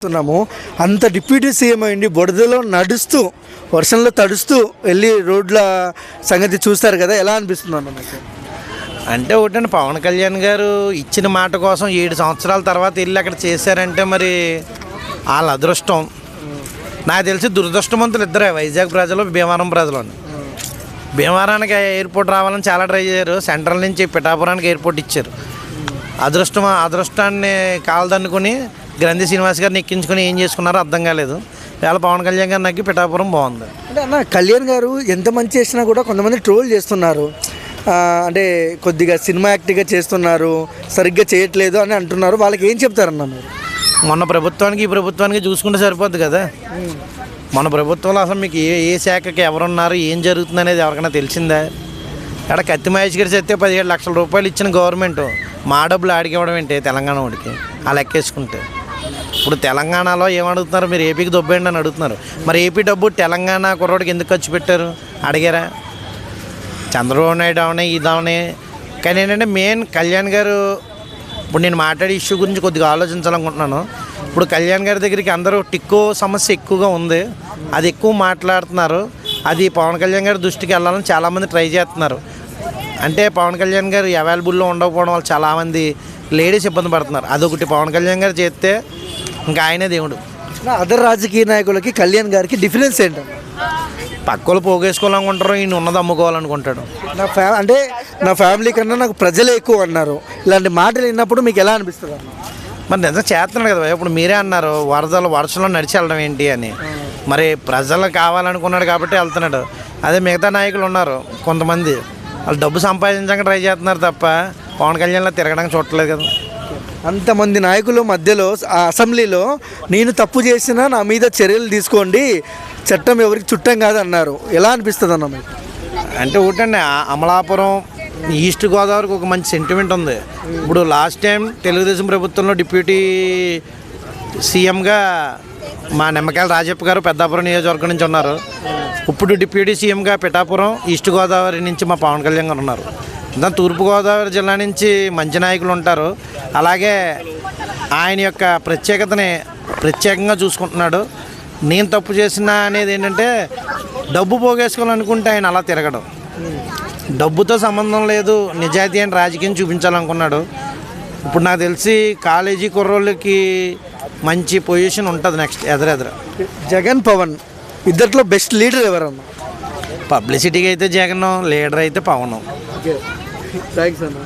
చూస్తున్నాము అంత deputy CM అయింది బురదలో నడుస్తూ వర్షంలో తడుస్తూ వెళ్ళి రోడ్ల సంగతి చూస్తారు కదా ఎలా అనిపిస్తుంది అన్న మీకు? అంటే ఒకటండి పవన్ కళ్యాణ్ గారు ఇచ్చిన మాట కోసం ఏడు సంవత్సరాల తర్వాత వెళ్ళి అక్కడ చేశారంటే మరి వాళ్ళ అదృష్టం. నాకు తెలిసి దురదృష్టవంతులు ఇద్దరే వైజాగ్ ప్రజలు భీమవరం ప్రజలు భీమవరానికి ఎయిర్పోర్ట్ రావాలని చాలా ట్రై చేశారు. సెంట్రల్ నుంచి పిఠాపురానికి ఎయిర్పోర్ట్ ఇచ్చారు. అదృష్టం అదృష్టాన్ని కాలదన్నుకుని గ్రంథి శ్రీనివాస్ గారిని ఎక్కించుకుని ఏం చేసుకున్నారో అర్థం కాలేదు. వేళ పవన్ కళ్యాణ్ గారు నగ్గి పిఠాపురం బాగుంది. అంటే అన్న కళ్యాణ్ గారు ఎంత మంచి చేసినా కూడా కొంతమంది ట్రోల్ చేస్తున్నారు. అంటే కొద్దిగా సినిమా యాక్టివ్గా చేస్తున్నారు సరిగ్గా చేయట్లేదు అని అంటున్నారు. వాళ్ళకి ఏం చెప్తారన్న మీరు? మొన్న ప్రభుత్వానికి ఈ ప్రభుత్వానికి చూసుకుంటే సరిపోద్ది కదా. మన ప్రభుత్వంలో అసలు మీకు ఏ ఏ శాఖకి ఎవరున్నారు ఏం జరుగుతుంది అనేది ఎవరికైనా తెలిసిందా? ఇక్కడ కత్తి మహేష్ గారి చెప్తే పదిహేడు లక్షల రూపాయలు ఇచ్చిన గవర్నమెంట్. మా డబ్బులు ఆడికివ్వడం ఏంటి? తెలంగాణ వాడికి. ఆ లెక్కేసుకుంటే. ఇప్పుడు తెలంగాణలో ఏమడుగుతున్నారు మీరు ఏపీకి దొబ్బేయండి అని అడుగుతున్నారు. మరి ఏపీ డబ్బు తెలంగాణ కుర్రోడికి ఎందుకు ఖర్చు పెట్టారు? అడిగారా? చంద్రబాబు నాయుడు అవనే ఇదవనే కానీ ఏంటంటే మెయిన్ కళ్యాణ్ గారు ఇప్పుడు నేను మాట్లాడే ఇష్యూ గురించి కొద్దిగా ఆలోచించాలనుకుంటున్నాను. ఇప్పుడు కళ్యాణ్ గారి దగ్గరికి అందరూ టిక్కో సమస్య ఎక్కువగా ఉంది. అది ఎక్కువ మాట్లాడుతున్నారు. అది పవన్ కళ్యాణ్ గారి దృష్టికి వెళ్ళాలని చాలామంది ట్రై చేస్తున్నారు. అంటే పవన్ కళ్యాణ్ గారు అవైలబుల్లో ఉండకపోవడం వల్ల చాలామంది లేడీస్ ఇబ్బంది పడుతున్నారు. అదొకటి పవన్ కళ్యాణ్ గారు చేస్తే ఇంకా ఆయనే దేవుడు. అదర్ రాజకీయ నాయకులకి కళ్యాణ్ గారికి డిఫరెన్స్ ఏంటన్న పక్కలు పోగేసుకోవాలనుకుంటారు ఈయన ఉన్నది అమ్ముకోవాలనుకుంటాడు. నా ఫ్యా అంటే నా ఫ్యామిలీ కన్నా నాకు ప్రజలే ఎక్కువ అన్నారు. ఇలాంటి మాటలు విన్నప్పుడు మీకు ఎలా అనిపిస్తుంది మరి నిజం చేస్తున్నాడు కదా ఇప్పుడు మీరే అన్నారు వరదలు వర్షంలో నడిచి వెళ్ళడం ఏంటి అని. మరి ప్రజలు కావాలనుకున్నాడు కాబట్టి వెళ్తున్నాడు. అదే మిగతా నాయకులు ఉన్నారు కొంతమంది. వాళ్ళు డబ్బు సంపాదించడానికి ట్రై చేస్తున్నారు తప్ప పవన్ కళ్యాణ్లో తిరగడానికి చూడట్లేదు కదా. అంతమంది నాయకుల మధ్యలో ఆ అసెంబ్లీలో నేను తప్పు చేసినా నా మీద చర్యలు తీసుకోండి చట్టం ఎవరికి చుట్టం కాదు అన్నారు ఎలా అనిపిస్తుంది అన్న మీకు? అంటే ఒకటండి అమలాపురం ఈస్ట్ గోదావరికి ఒక మంచి సెంటిమెంట్ ఉంది. ఇప్పుడు లాస్ట్ టైం తెలుగుదేశం ప్రభుత్వంలో డిప్యూటీ సీఎంగా మా నిమ్మకాయల రాజప్ప గారు పెద్దాపురం నియోజకవర్గం నుంచి ఉన్నారు. ఇప్పుడు డిప్యూటీ సీఎంగా పిఠాపురం ఈస్ట్ గోదావరి నుంచి మా పవన్ కళ్యాణ్ గారు ఉన్నారు. దాని తూర్పుగోదావరి జిల్లా నుంచి మంచి నాయకులు ఉంటారు. అలాగే ఆయన యొక్క ప్రత్యేకతని ప్రత్యేకంగా చూసుకుంటున్నాడు. నేను తప్పు చేసిన అనేది ఏంటంటే డబ్బు పోగేసుకోవాలనుకుంటే ఆయన అలా తిరగడం. డబ్బుతో సంబంధం లేదు. నిజాయితీ అని రాజకీయం చూపించాలనుకున్నాడు. ఇప్పుడు నాకు తెలిసి కాలేజీ కుర్రోళ్ళకి మంచి పొజిషన్ ఉంటుంది నెక్స్ట్ ఎదురెదురు. జగన్ పవన్ ఇద్దట్లో బెస్ట్ లీడర్ ఎవరన్నా? పబ్లిసిటీకి అయితే జగన్ లీడర్ అయితే పవన్. థ్యాంక్స్ అన్న.